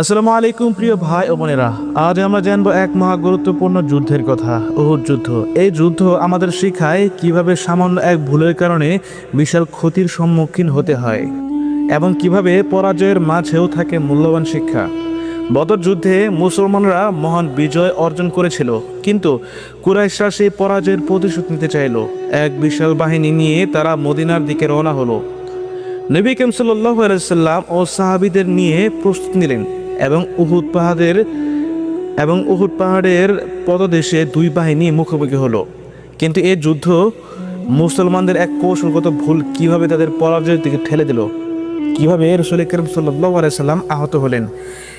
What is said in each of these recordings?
আসসালামু আলাইকুম, প্রিয় ভাই ও বোনেরা। আজ আমরা জানব এক মহা গুরুত্বপূর্ণ যুদ্ধের কথা, উহুদ যুদ্ধ। এই যুদ্ধ আমাদের শিখায় কীভাবে সামান্য এক ভুলের কারণে বিশাল ক্ষতির সম্মুখীন হতে হয় এবং কীভাবে পরাজয়ের মাঝেও থাকে মূল্যবান শিক্ষা। বদর যুদ্ধে মুসলমানরা মহান বিজয় অর্জন করেছিল, কিন্তু কুরাইশরা সেই পরাজয়ের প্রতিশোধ নিতে চাইল। এক বিশাল বাহিনী নিয়ে তারা মদিনার দিকে রওনা হলো। নবী কেম সাল্লাহ আলাইসাল্লাম ও সাহাবিদের নিয়ে প্রস্তুত নিলেন। এবং উহুদ পাহাড়ের এবং উহুদ পাহাড়ের পদদেশে দুই বাহিনী মুখোমুখি হলো। কিন্তু এই যুদ্ধ মুসলমানদের এক কৌশলগত ভুল কীভাবে তাদের পরাজয়ের দিকে ঠেলে দিল? কীভাবে রসুল করিম সাল্লাহ সাল্লাম আহত হলেন?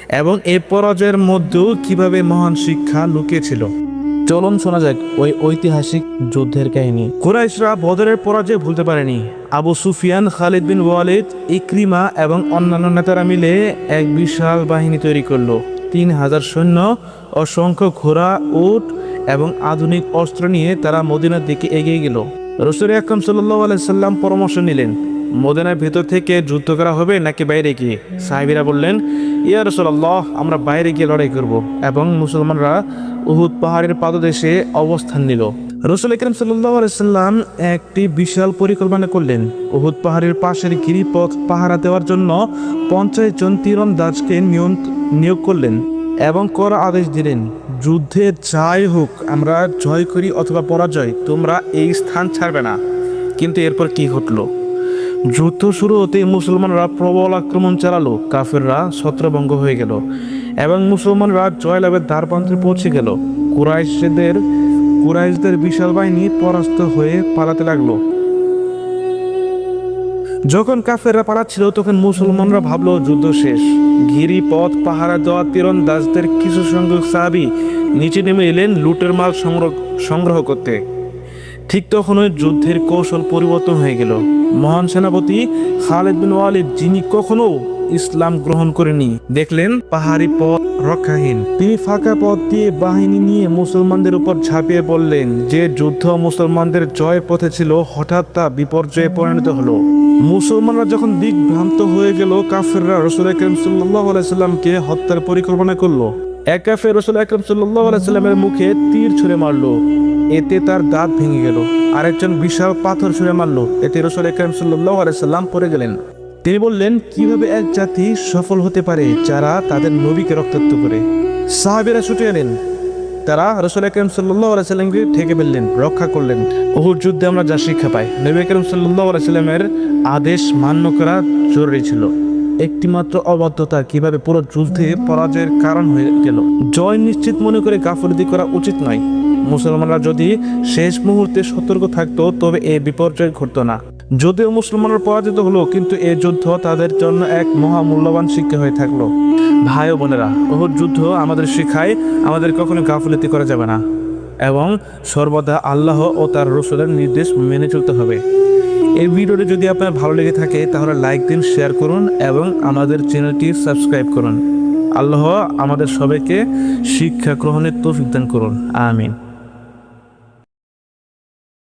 এবং এই পরাজয়ের মধ্যেও কীভাবে মহান শিক্ষা লুকিয়েছিল চলুন শোনা যাক ওই ঐতিহাসিক যুদ্ধের কাহিনী। কুরাইশরা বদরের পরাজয় ভুলতে পারেনি। আবু সুফিয়ান, খালিদ বিন ওয়ালিদ, ইক্রিমা এবং অন্যান্য নেতারা মিলে এক বিশাল বাহিনী তৈরি করল। তিন হাজার সৈন্য, অসংখ্য ঘোড়া, উট এবং আধুনিক অস্ত্র নিয়ে তারা মদিনার দিকে এগিয়ে গেল। রসুল আকরম সাল্লাহ আলাইসাল্লাম পরামর্শ নিলেন মদিনার ভেতর থেকে যুদ্ধ করা হবে নাকি বাইরে গিয়ে? সাহেবিরা বললেন, ইয়া রসুল্লাহ আমরা বাইরে গিয়ে লড়াই করব। এবং মুসলমানরা উহুদ পাহাড়ের পাদদেশে অবস্থান নিল। রসুল করিম সাল্লাম একটি বিশাল পরিকল্পনা করলেন। উহুদ পাহাড়ের পাশের গিরিপথ পাহারা দেওয়ার জন্য পঞ্চাশ জন তীরন্দাজকে নিয়োগ করলেন এবং কর আদেশ দিলেন, যুদ্ধে যাই হোক, আমরা জয় করি অথবা পরাজয়, তোমরা এই স্থান ছাড়বে না। কিন্তু এরপর কি ঘটলো? যুদ্ধ শুরু হতে মুসলমানরা প্রবল আক্রমণ চালালো। কাফেররা ছত্রভঙ্গ হয়ে গেল এবং মুসলমানরা জয়লাভের দ্বারপ্রান্তে পৌঁছে গেল। কুরাইশদের কুরাইশদের বিশাল বাহিনী পরাস্ত হয়ে পালাতে লাগল। যখন কাফেররা পালাচ্ছিল, তখন মুসলমানরা ভাবলো, যুদ্ধ শেষ। গিরি পথ, পাহারা দেওয়া তীরন্দাজদের কিছু সংখ্যক সাহাবি নিচে নেমে এলেন লুটের মাল সংগ্রহ করতে। ঠিক তখনই যুদ্ধের কৌশল পরিবর্তন হয়ে গেল। মহান সেনাপতি খালেদ বিন ওয়ালিদ, যিনি কখনো ইসলাম গ্রহণ করেনি দেখলেন পাহাড়ি পথ রক্ষাহীন। তিনি ফাঁকা পথ দিয়ে বাহিনী নিয়ে মুসলমানদের উপর ঝাঁপিয়ে পড়লেন। যে যুদ্ধ মুসলমানদের জয় পথে ছিল, হঠাৎ তা বিপর্যয়ে পরিণত হলো। মুসলমানরা যখন দিকভ্রান্ত হয়ে গেল, কাফেররা রসুল আকরম সাল্লাহ আলাইসাল্লামকে হত্যার পরিকল্পনা করল। এক কাফের রসুল আকরম সাল্লাহ আলাইসাল্লামের মুখে তীর ছুঁড়ে মারলো। এতে তার দাঁত ভেঙে গেল। আরেকজন বিশাল পাথর ছুঁড়ে মারল। এতে রসুল আকরম সাল্লাহ আলাইসাল্লাম পড়ে গেলেন। তিনি বললেন, কীভাবে এক জাতি সফল হতে পারে যারা তাদের নবীকে রক্তাক্ত করে? সাহাবেরা ছুটে এলেন। তারা রসুল আকরম সাল্লাহ আলাইসাল্লামকে ঠেকে ফেললেন, রক্ষা করলেন। ওহুর যুদ্ধে আমরা যা শিক্ষা পাই, নবী আকরম সাল্লাহ আলাইসাল্লামের আদেশ মান্য করা জরুরি ছিল। একটিমাত্র অবাধ্যতা কীভাবে পুরো যুদ্ধে পরাজয়ের কারণ হয়ে গেল, জয় নিশ্চিত মনে করে গাফলতি করা উচিত নয়। মুসলমানরা যদি শেষ মুহূর্তে সতর্ক থাকতো, তবে এই বিপর্যয় ঘটতো না। যদিও মুসলমানরা পরাজিত হলো, কিন্তু এই যুদ্ধ তাদের জন্য এক মহা মূল্যবান শিক্ষা হয়ে থাকল। ভাই ও বোনেরা ওহর যুদ্ধ আমাদের শিখায়, আমাদের কখনো গাফলতি করা যাবে না। এবং সর্বদা আল্লাহ ও তার রসুলের নির্দেশ মেনে চলতে হবে। এই ভিডিওটি যদি আপনার ভালো লেগে থাকে, তাহলে লাইক দিন, শেয়ার করুন এবং আমাদের চ্যানেলটি সাবস্ক্রাইব করুন। আল্লাহ আমাদের সবাইকে শিক্ষা গ্রহণের তৌফিক দান করুন। আমিন।